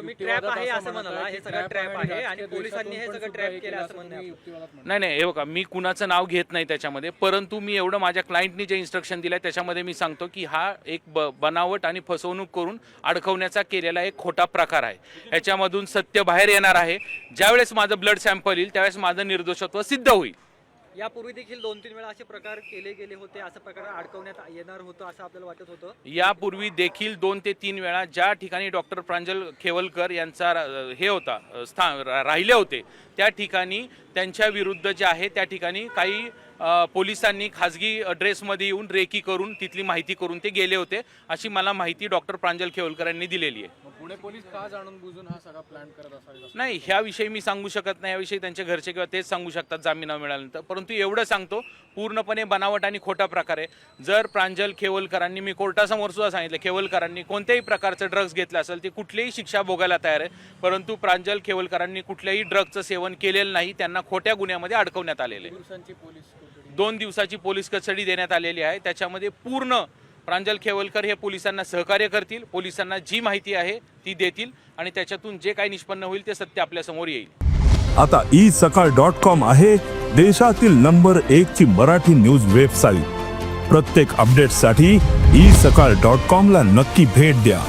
तुम्ही ट्रॅप आहे असं म्हणाला हे की सगळं ट्रॅप आहे आणि पोलिसांनी हे सगळं ट्रॅप केलं हे असं म्हणणं. नाही नाही हे बघा मी कुणाचं नाव घेत नाही त्याच्यामध्ये परंतु मी एवढं माझ्या क्लायंटनी जे इन्स्ट्रक्शन दिलं त्याच्यामध्ये मी सांगतो की हा एक ब बनावट आणि फसवणूक करून अडकवण्याचा केलेला एक खोटा प्रकार आहे. याच्यामधून सत्य बाहेर येणार आहे. ज्यावेळेस माझं ब्लड सॅम्पल येईल त्यावेळेस माझं निर्दोषत्व सिद्ध होईल. यापूर्वी देखील दोन तीन वेळा असे प्रकार केले गेले होते असं प्रकार अडकवण्यात येणार होतं असं आपल्याला वाटत होतं? यापूर्वी देखील दोन ते तीन वेळा ज्या ठिकाणी डॉक्टर प्रांजल खेवलकर यांचा हे होता स्थान रा- राहिले होते त्या ठिकाणी त्यांच्या विरुद्ध जे आहे त्या ठिकाणी काही पोलिसांनी खाजगी ड्रेसमध्ये येऊन रेकी करून तिथली माहिती करून ते गेले होते अशी मला माहिती डॉक्टर प्रांजल खेवलकर यांनी दिलेली आहे. पुणे पोलीस का जाणून बुजून हा सगळा प्लॅन करत असावे? नाही ह्याविषयी मी सांगू शकत नाही. याविषयी त्यांच्या घरचे किंवा तेच सांगू शकतात जामिनावर मिळाल्यानंतर. परंतु एवढं सांगतो पूर्णपणे बनावट आणि खोटा प्रकार आहे. जर प्रांजल खेवलकरांनी मी कोर्टासमोर सुद्धा सांगितलं खेवलकरांनी कोणत्याही प्रकारचं ड्रग्ज घेतलं असेल ते कुठलीही शिक्षा भोगायला तयार आहे. परंतु प्रांजल खेवलकरांनी कुठल्याही ड्रग्जचं सेवन केलेलं नाही त्यांना खोट्या गुन्ह्यामध्ये अडकवण्यात आलेले. दिवसांची पोलीस दोन दिवसाची पोलीस कस्टडी देण्यात आलेली आहे. त्याच्यामध्ये पूर्ण प्रांजल खेवलकर हे पोलिसांना सहकार्य करतील पोलिसांना जी माहिती आहे ती देतील आणि त्याच्यातून जे काही निष्पन्न होईल ते सत्य आपल्यासमोर येईल. आता ई सकाळ डॉट कॉम आहे देशातील नंबर एक ची मराठी न्यूज वेबसाईट. प्रत्येक अपडेटसाठी ई सकाळ डॉट कॉम ला नक्की भेट द्या.